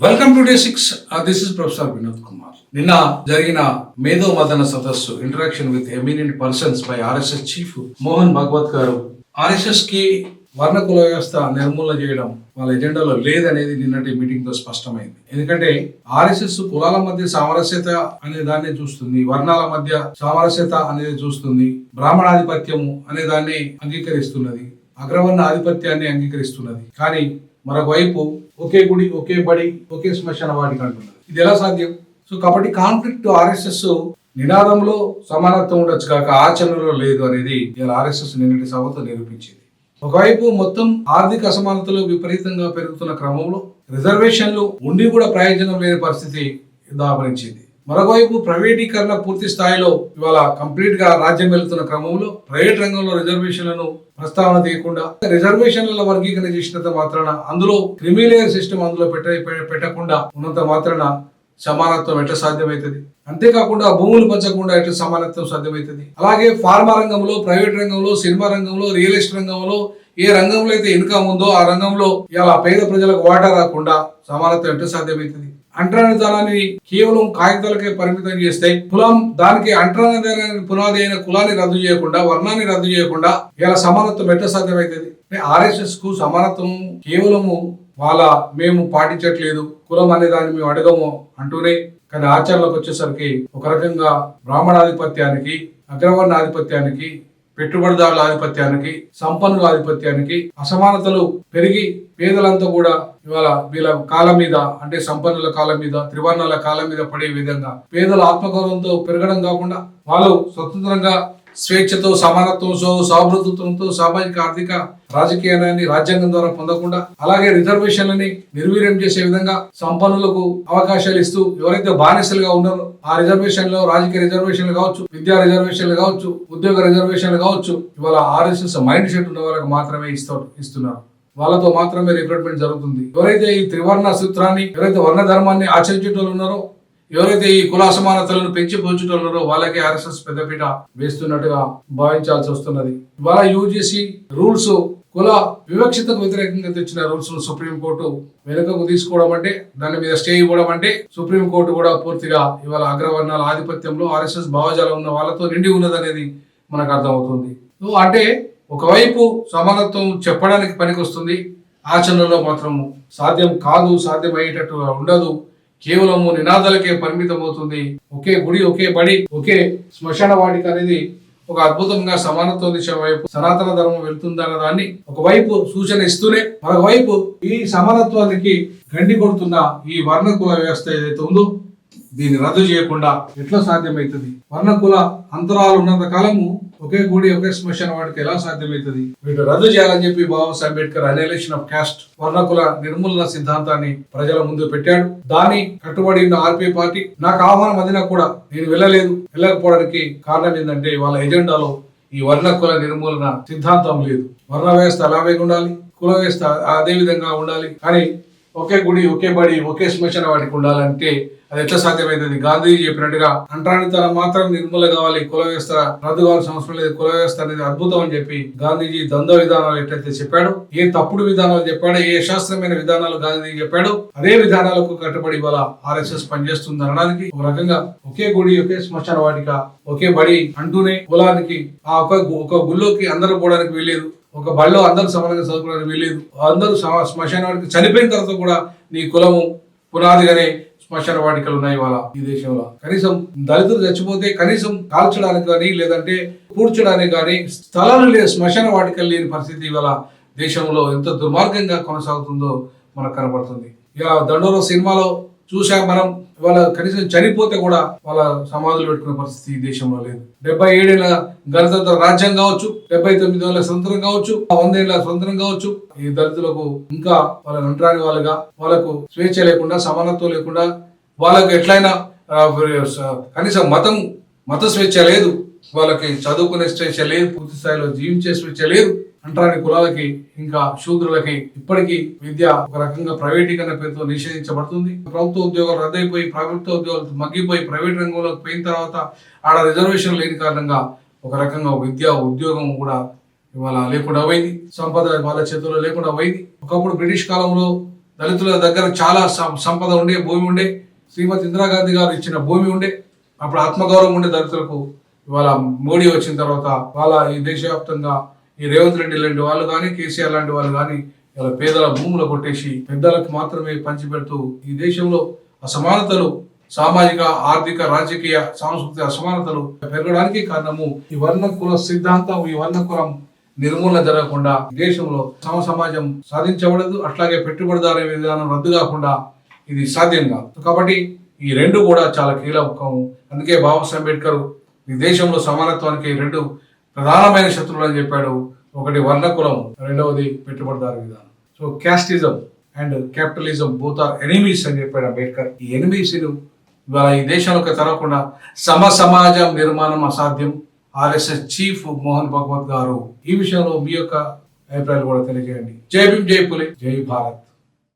Welcome to day six this is professor Vinod Kumar నిన్న జరిగిన మేధో మదన సదస్సు interaction with eminent persons by RSS chief Mohan Bhagwat గారు. ఆర్ఎస్ఎస్కి వర్ణ కుల వ్యవస్థ నిర్మూలన చేయడం వాళ్ళ ఎజెండాలో లేదనేది నిన్నటి మీటింగ్తో స్పష్టమైంది. ఎందుకంటే ఆర్ఎస్ఎస్ కులాల మధ్య సామరస్యత అనే దాన్ని చూస్తుంది వర్ణాల మధ్య సామరస్యత అనేది చూస్తుంది బ్రాహ్మణాధిపత్యము అనే దాన్ని అంగీకరిస్తున్నది అగ్రవర్ణ ఆధిపత్యాన్ని అంగీకరిస్తున్నది. కానీ మరొక వైపు ఒకే గుడి ఒకే బడి ఒకే శ్మశాన వాటికి అంటున్నది. ఇది ఎలా సాధ్యం? సో కాబట్టి కాన్ఫ్లిక్ట్ ఆర్ఎస్ఎస్ నినాదంలో సమానత్వం ఉండొచ్చు కాక ఆచరణలో లేదు అనేది ఆర్ఎస్ఎస్ నిన్నటి సభతో నిరూపించింది. ఒకవైపు మొత్తం ఆర్థిక అసమానతలు విపరీతంగా పెరుగుతున్న క్రమంలో రిజర్వేషన్లు ఉండి కూడా ప్రయోజనం లేని పరిస్థితి దాపరించింది. మరొకవైపు ప్రైవేటీకరణ పూర్తి స్థాయిలో ఇవాళ కంప్లీట్గా రాజ్యం వెళ్తున్న క్రమంలో ప్రైవేట్ రంగంలో రిజర్వేషన్లను ప్రస్తావన తీయకుండా రిజర్వేషన్ల వర్గీకరణ చేసినంత మాత్రాన అందులో క్రిమిలేయర్ సిస్టమ్ అందులో పెట్ట పెట్టకుండా ఉన్నంత మాత్రాన సమానత్వం ఎట్లా సాధ్యమవుతుంది అంతేకాకుండా భూములు పంచకుండా ఎట్లా సమానత్వం సాధ్యమవుతుంది అలాగే ఫార్మా రంగంలో ప్రైవేట్ రంగంలో సినిమా రంగంలో రియల్ ఎస్టేట్ రంగంలో ఏ రంగంలో అయితే ఇన్కమ్ ఉందో ఆ రంగంలో ఇలా పేద ప్రజలకు వాటా రాకుండా సమానత్వం ఎట్లా సాధ్యమవుతుంది అంటరానితనాన్ని కేవలం కాగితాలకే పరిమితం చేస్తే కులం దానికి అంటరానితనానికి పునాది అయిన కులాన్ని రద్దు చేయకుండా వర్ణాన్ని రద్దు చేయకుండా ఇలా సమానత్వం ఎట్లా సాధ్యమవుతుంది ఆర్ఎస్ఎస్కు సమానత్వం కేవలము వాళ్ళ మేము పాటించట్లేదు కులం అనే దాన్ని మేము అడగము అంటూనే కానీ ఆచరణలోకి వచ్చేసరికి ఒక రకంగా బ్రాహ్మణాధిపత్యానికి అగ్రవర్ణ ఆధిపత్యానికి పెట్టుబడిదారుల ఆధిపత్యానికి సంపన్నుల ఆధిపత్యానికి అసమానతలు పెరిగి పేదలంతా కూడా ఇవాళ వీళ్ళ కాలం మీద అంటే సంపన్నుల కాలం మీద త్రివర్ణాల కాలం మీద పడే విధంగా పేదల ఆత్మగౌరవంతో పెరగడం కాకుండా వాళ్ళు స్వతంత్రంగా స్వేచ్ఛతో సమానత్వంతో సౌభృతత్వంతో సామాజిక ఆర్థిక రాజకీయాన్ని రాజ్యాంగం ద్వారా పొందకుండా అలాగే రిజర్వేషన్లని నిర్వీర్యం చేసే విధంగా సంపన్నులకు అవకాశాలు ఇస్తూ ఎవరైతే బానిసలుగా ఉన్నారో ఆ రిజర్వేషన్లో రాజకీయ రిజర్వేషన్లు కావచ్చు విద్యా రిజర్వేషన్లు కావచ్చు ఉద్యోగ రిజర్వేషన్లు కావచ్చు ఇవాళ ఆర్ఎస్ఎస్ మైండ్ సెట్ ఉన్న వాళ్ళకి మాత్రమే ఇస్తూ ఇస్తున్నారు. వాళ్ళతో మాత్రమే రిక్రూట్మెంట్ జరుగుతుంది. ఎవరైతే ఈ త్రివర్ణ సూత్రాన్ని ఎవరైతే వర్ణ ధర్మాన్ని ఆచరించేటోళ్ళు ఉన్నారో ఎవరైతే ఈ కుల అసమానతలను పెంచి పోల్చుతున్నారో వాళ్ళకి ఆర్ఎస్ఎస్ పెద్దపీట వేస్తున్నట్టుగా భావించాల్సి వస్తున్నది. ఇవాళ యూజీసీ రూల్స్ కుల వివక్షతకు వ్యతిరేకంగా తెచ్చిన రూల్స్ను సుప్రీంకోర్టు వెనుకకు తీసుకోవడం అంటే దాని మీద స్టే ఇవ్వడం అంటే సుప్రీంకోర్టు కూడా పూర్తిగా ఇవాళ అగ్రవర్ణాల ఆధిపత్యంలో ఆర్ఎస్ఎస్ భావజాలం ఉన్న వాళ్ళతో నిండి ఉన్నదనేది మనకు అర్థమవుతుంది. అంటే ఒకవైపు సమానత్వం చెప్పడానికి పనికొస్తుంది ఆచరణలో మాత్రం సాధ్యం కాదు సాధ్యమయ్యేటట్టుగా ఉండదు. కేవలము నినాదాలకే పరిమితమవుతుంది. ఒకే గుడి ఒకే బడి ఒకే శ్మశాన వాటిక అనేది ఒక అద్భుతంగా సమానత్వ దిశ వైపు సనాతన ధర్మం వెళ్తుందన్న దాన్ని ఒకవైపు సూచన ఇస్తూనే మరొకవైపు ఈ సమానత్వానికి గండి కొడుతున్న ఈ వర్ణకుల వ్యవస్థ ఏదైతే ఉందో దీన్ని రద్దు చేయకుండా ఎట్లా సాధ్యమవుతుంది వర్ణకుల అంతరాలు ఉన్నంత కాలము ఒకే గుడి ఒకే శ్మశాన వాడికి ఎలా సాధ్యమవుతుంది వీటి రద్దు చేయాలని చెప్పి Babasaheb Ambedkar annihilation of caste వర్ణకుల నిర్మూలన సిద్ధాంతాన్ని ప్రజల ముందు పెట్టాడు. దాని కట్టుబడి ఉన్న ఆర్పీ పార్టీ నాకు ఆహ్వానం అందినా కూడా నేను వెళ్ళలేదు. వెళ్ళకపోవడానికి కారణం ఏంటంటే వాళ్ళ ఎజెండాలో ఈ వర్ణ కుల నిర్మూలన సిద్ధాంతం లేదు. వర్ణ వ్యవస్థ అలాగే ఉండాలి కుల వ్యవస్థ అదే విధంగా ఉండాలి. కానీ ఒకే గుడి ఒకే బడి ఒకే శ్మశాన వాటికి ఉండాలంటే అది ఎట్లా సాధ్యమైంది గాంధీజీ చెప్పినట్టుగా అంటరానితనం మాత్రం నిర్మూల కావాలి కుల వ్యవస్థ రద్దు కావాల్సిన అవసరం లేదు కుల వ్యవస్థ అనేది అద్భుతం అని చెప్పి గాంధీజీ ద్వంద్వ విధానాలు ఎట్లయితే చెప్పాడు ఏ తప్పుడు విధానాలు చెప్పాడు ఏ శాస్త్రమైన విధానాలు గాంధీజీ చెప్పాడు అదే విధానాలకు కట్టుబడి ఇవాళ ఆర్ఎస్ఎస్ పనిచేస్తుంది అనడానికి ఒక రకంగా ఒకే గుడి ఒకే శ్మశాన వాటిక ఒకే బడి అంటూనే కులానికి ఆ ఒక ఒక గుళ్ళోకి అందరూ పోవడానికి వీలేదు ఒక బడిలో అందరూ సమానంగా చదువుకోవడానికి వీలేదు అందరూ సమ- శ్మశాన వాటికి చనిపోయిన తర్వాత కూడా నీ కులము పునాదిగానే శ్మశాన వాటికలు ఉన్నాయి ఇవాళ ఈ దేశంలో. కనీసం దళితులు చచ్చిపోతే కనీసం కాల్చడానికి కానీ లేదంటే పూడ్చడానికి కానీ స్థలాలు లేదు శ్మశాన వాటికలు లేని పరిస్థితి ఇవాళ దేశంలో ఎంత దుర్మార్గంగా కొనసాగుతుందో మనకు కనబడుతుంది. ఇలా దండోర సినిమాలో చూసాం మనం. వాళ్ళ కనీసం చనిపోతే కూడా వాళ్ళ సమాధులు పెట్టుకునే పరిస్థితి ఈ దేశంలో లేదు. డెబ్బై ఏడేళ్ళ గణతంత్ర రాజ్యం కావచ్చు డెబ్బై తొమ్మిది వేల స్వతంత్రం కావచ్చు వందేళ్ళ స్వతంత్రం కావచ్చు. ఈ దళితులకు ఇంకా వాళ్ళ అంటరాని వాళ్ళుగా వాళ్ళకు స్వేచ్ఛ లేకుండా సమానత్వం లేకుండా వాళ్ళకు ఎట్లయినా కనీసం మతం మత స్వేచ్ఛ లేదు. వాళ్ళకి చదువుకునే స్వేచ్ఛ లేదు పూర్తి స్థాయిలో జీవించే స్వేచ్ఛ లేదు. అంటరాని కులాలకి ఇంకా శూద్రులకి ఇప్పటికీ విద్య ఒక రకంగా ప్రైవేటీకరణ పేరుతో నిషేధించబడుతుంది. ప్రభుత్వ ఉద్యోగాలు రద్దయిపోయి ప్రభుత్వ ఉద్యోగాలు మగ్గిపోయి ప్రైవేట్ రంగంలోకి పోయిన తర్వాత ఆడ రిజర్వేషన్ లేని కారణంగా ఒక రకంగా విద్య ఉద్యోగం కూడా ఇవాళ లేకుండా పోయింది. సంపద వాళ్ళ చేతుల్లో లేకుండా పోయింది. ఒకప్పుడు బ్రిటిష్ కాలంలో దళితుల దగ్గర చాలా సం- సంపద ఉండే భూమి ఉండే. శ్రీమతి ఇందిరాగాంధీ గారు ఇచ్చిన భూమి ఉండే. అప్పుడు ఆత్మగౌరవం ఉండే దళితులకు ఇవాళ మోడీ వచ్చిన తర్వాత వాళ్ళ ఈ దేశవ్యాప్తంగా ఈ రేవంత్ రెడ్డి లాంటి వాళ్ళు కానీ కేసీఆర్ లాంటి వాళ్ళు కానీ ఇలా పేదల భూములు కొట్టేసి పెద్దలకు మాత్రమే పంచిపెడుతూ ఈ దేశంలో అసమానతలు సామాజిక ఆర్థిక రాజకీయ సాంస్కృతిక అసమానతలు పెరగడానికి కారణము ఈ వర్ణ కుల సిద్ధాంతం ఈ వర్ణ కులం నిర్మూలన జరగకుండా దేశంలో సమ సమాజం సాధించబడదు అట్లాగే పెట్టుబడిదారు విధానం రద్దు కాకుండా ఇది సాధ్యం కాదు. కాబట్టి ఈ రెండు కూడా చాలా కీలకం. అందుకే బాబాసాహెబ్ అంబేద్కర్ ఈ దేశంలో సమానత్వానికి రెండు ప్రధానమైన శత్రువులు అని చెప్పాడు. ఒకటి వర్ణ కులం రెండవది పెట్టుబడిదారు విధానం. So casteism and capitalism both are enemies అని చెప్పాడు అంబేద్కర్. ఈ ఎనిమీస్ను ఇవాళ ఈ దేశంలోకి తరగకుండా సమ సమాజం నిర్మాణం అసాధ్యం. ఆర్ఎస్ఎస్ చీఫ్ మోహన్ భగవత్ గారు ఈ విషయంలో మీ యొక్క అభిప్రాయాలు కూడా తెలియజేయండి. జై భీమ్ జై పులి జై భారత్.